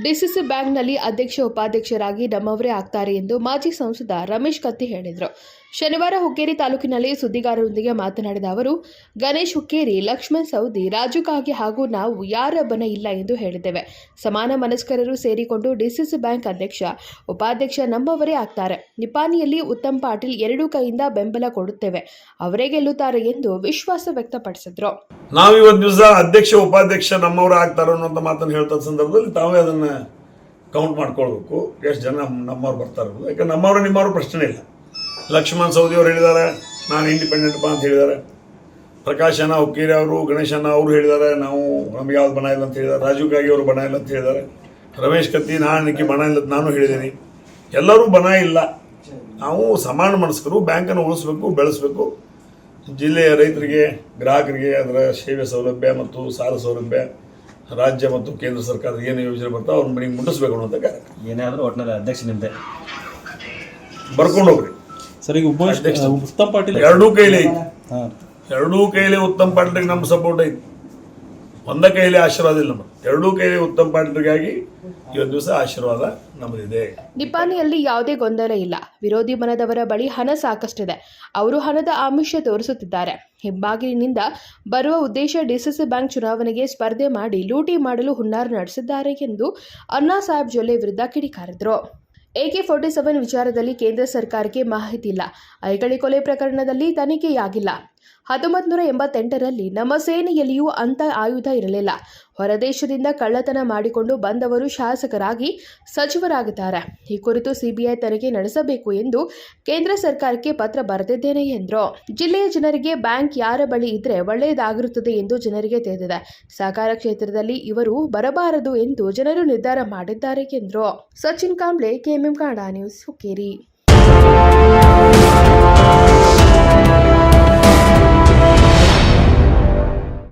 DCC ಬ್ಯಾಂಕ್ನಲ್ಲಿ ಅಧ್ಯಕ್ಷ ಉಪಾಧ್ಯಕ್ಷರಾಗಿ ನಮ್ಮವರೇ ಆಗ್ತಾರೆ ಎಂದು ಮಾಜಿ ಸಂಸದ ರಮೇಶ್ ಕತ್ತಿ ಹೇಳಿದರು. ಶನಿವಾರ ಹುಕ್ಕೇರಿ ತಾಲೂಕಿನಲ್ಲಿ ಸುದ್ದಿಗಾರರೊಂದಿಗೆ ಮಾತನಾಡಿದ ಅವರು, ಗಣೇಶ್ ಹುಕ್ಕೇರಿ, ಲಕ್ಷ್ಮಣ್ ಸೌದಿ ರಾಜು ಕಾಗೆ ಹಾಗೂ ನಾವು ಯಾರ ಬನ ಇಲ್ಲ ಎಂದು ಹೇಳಿದ್ದೇವೆ. ಸಮಾನ ಮನಸ್ಕರರು ಸೇರಿಕೊಂಡು ಡಿಸಿಸಿ ಬ್ಯಾಂಕ್ ಅಧ್ಯಕ್ಷ, ಉಪಾಧ್ಯಕ್ಷ ನಮ್ಮವರೇ ಆಗ್ತಾರೆ. ನಿಪಾನಿಯಲ್ಲಿ ಉತ್ತಮ್ ಪಾಟೀಲ್ ಎರಡೂ ಕೈಯಿಂದ ಬೆಂಬಲ ಕೊಡುತ್ತೇವೆ. ಅವರೇ ಗೆಲ್ಲುತ್ತಾರೆ ಎಂದು ವಿಶ್ವಾಸ ವ್ಯಕ್ತಪಡಿಸಿದರು. ನಾವು ಇವತ್ತು ದಿವಸ ಅಧ್ಯಕ್ಷ, ಉಪಾಧ್ಯಕ್ಷ ನಮ್ಮವರು ಆಗ್ತಾರೋ ಅನ್ನೋಂಥ ಮಾತನ್ನು ಹೇಳ್ತಾ ಸಂದರ್ಭದಲ್ಲಿ ತಾವೇ ಅದನ್ನ ಕೌಂಟ್ ಮಾಡ್ಕೊಳ್ಬೇಕು. ಎಷ್ಟು ಜನ ನಮ್ಮವ್ರು ಬರ್ತಾರೆ ಯಾಕಂದ್ರೆ ನಮ್ಮವರು ನಿಮ್ಮವರು ಪ್ರಶ್ನೆ ಇಲ್ಲ. ಲಕ್ಷ್ಮಣ್ ಸೌದಿ ಅವರು ಹೇಳಿದ್ದಾರೆ, ನಾನು ಇಂಡಿಪೆಂಡೆಂಟ್ ಬಾ ಅಂತ ಹೇಳಿದ್ದಾರೆ. ಪ್ರಕಾಶ್ ಅಣ್ಣ ಹುಕ್ಕೇರಿ ಅವರು, ಗಣೇಶ್ ಅಣ್ಣ ಅವರು ಹೇಳಿದ್ದಾರೆ, ನಾವು ನಮ್ಗೆ ಯಾವ್ದು ಬಣ ಇಲ್ಲ ಅಂತ ಹೇಳಿದ್ದಾರೆ. ರಾಜೀವ್ ಕಾಗಿ ಅವರು ಬಣ ಇಲ್ಲ ಅಂತ ಹೇಳಿದ್ದಾರೆ. ರಮೇಶ್ ಕತ್ತಿ, ನಾನು ನಿಕ್ಕಿ ಬಣ ಇಲ್ಲ ನಾನು ಹೇಳಿದ್ದೀನಿ. ಎಲ್ಲರೂ ಬಣ ಇಲ್ಲ. ನಾವು ಸಮಾನ ಮನಸ್ಕರು, ಬ್ಯಾಂಕನ್ನು ಉಳಿಸ್ಬೇಕು, ಬೆಳೆಸಬೇಕು. ಜಿಲ್ಲೆಯ ರೈತರಿಗೆ ಗ್ರಾಹಕರಿಗೆ ಅದರ ಸೇವೆ ಸೌಲಭ್ಯ ಮತ್ತು ಸಾಲ ಸೌಲಭ್ಯ ರಾಜ್ಯ ಮತ್ತು ಕೇಂದ್ರ ಸರ್ಕಾರದ ಏನು ಯೋಜನೆ ಬರ್ತಾವೆ ಅವ್ರ ಮನೆಗೆ ಮುಟ್ಟಿಸ್ಬೇಕು ಅನ್ನೋಂಥ ಕಾರ್ಯಕ್ರಮ. ಏನೇ ಆದ್ರೂ ಒಟ್ಟಿನಲ್ಲಿ ಅಧ್ಯಕ್ಷ ನಿಮ್ದೆ. ಬರ್ಕೊಂಡು ಹೋಗ್ರಿ ಸರ್ ಈಗ ಉಪ ಉತ್ತಮ್ ಪಾಟೀಲ್ ಎರಡೂ ಕೈಲಿ ಐತಿ. ಹಾಂ. ಎರಡೂ ಕೈಲಿ ಉತ್ತಮ್ ಪಾಟೀಲ್ಗೆ ನಮ್ಮ ಸಪೋರ್ಟ್ ಐತಿ. ಒಂದ ಕೈಯಲ್ಲಿ ಆಶೀರ್ವಾದ ಇಲ್ಲ ನಮ್ಮ ಎರಡೂ ಕೈಯಲ್ಲಿ ಉತ್ತಮ ಪಾಟೀಲ್ಗಾಗಿ ಇವತ್ತು ದಿವಸ ಆಶೀರ್ವಾದ ನಮ್ಮದಿದೆ ನಿಪಾನಿಯಲ್ಲಿ ಯಾವುದೇ ಗೊಂದಲ ಇಲ್ಲ. ವಿರೋಧಿ ಮನದವರ ಬಳಿ ಹಣ ಸಾಕಷ್ಟಿದೆ. ಅವರು ಹಣದ ಆಮಿಷ ತೋರಿಸುತ್ತಿದ್ದಾರೆ. ಹೆಬ್ಬಾಗಿಲಿನಿಂದ ಬರುವ ಉದ್ದೇಶ ಡಿಸಿಸಿ ಬ್ಯಾಂಕ್ ಚುನಾವಣೆಗೆ ಸ್ಪರ್ಧೆ ಮಾಡಿ ಲೂಟಿ ಮಾಡಲು ಹುನ್ನಾರ ನಡೆಸಿದ್ದಾರೆ ಎಂದು ಅಣ್ಣಾ ಸಾಹೇಬ್ ಜೊಲ್ಲೆ ವಿರುದ್ಧ ಕಿಡಿಕಾರಿದರು. ಎಕೆ ಫೋರ್ಟಿ ಸೆವೆನ್ ವಿಚಾರದಲ್ಲಿ ಕೇಂದ್ರ ಸರ್ಕಾರಕ್ಕೆ ಮಾಹಿತಿ ಇಲ್ಲ. ಐಗಳಿ ಕೊಲೆ ಪ್ರಕರಣದಲ್ಲಿ ತನಿಖೆಯಾಗಿಲ್ಲ. ಹತ್ತೊಂಬತ್ತು ನೂರ ಎಂಬತ್ತೆಂಟರಲ್ಲಿ ನಮ್ಮ ಸೇನೆಯಲ್ಲಿಯೂ ಅಂತ ಆಯುಧ ಇರಲಿಲ್ಲ. ಹೊರದೇಶದಿಂದ ಕಳ್ಳತನ ಮಾಡಿಕೊಂಡು ಬಂದವರು ಶಾಸಕರಾಗಿ ಸಚಿವರಾಗುತ್ತಾರೆ. ಈ ಕುರಿತು ಸಿಬಿಐ ತನಿಖೆ ನಡೆಸಬೇಕು ಎಂದು ಕೇಂದ್ರ ಸರ್ಕಾರಕ್ಕೆ ಪತ್ರ ಬರೆದಿದ್ದೇನೆ ಎಂದರು. ಜಿಲ್ಲೆಯ ಜನರಿಗೆ ಬ್ಯಾಂಕ್ ಯಾರ ಬಳಿ ಇದ್ರೆ ಒಳ್ಳೆಯದಾಗಿರುತ್ತದೆ ಎಂದು ಜನರಿಗೆ ತಿಳಿದಿದೆ. ಸಹಕಾರ ಕ್ಷೇತ್ರದಲ್ಲಿ ಇವರು ಬರಬಾರದು ಎಂದು ಜನರು ನಿರ್ಧಾರ ಮಾಡಿದ್ದಾರೆ ಎಂದರು. Sachin Kamble, KMM Kannada news Hukkeri.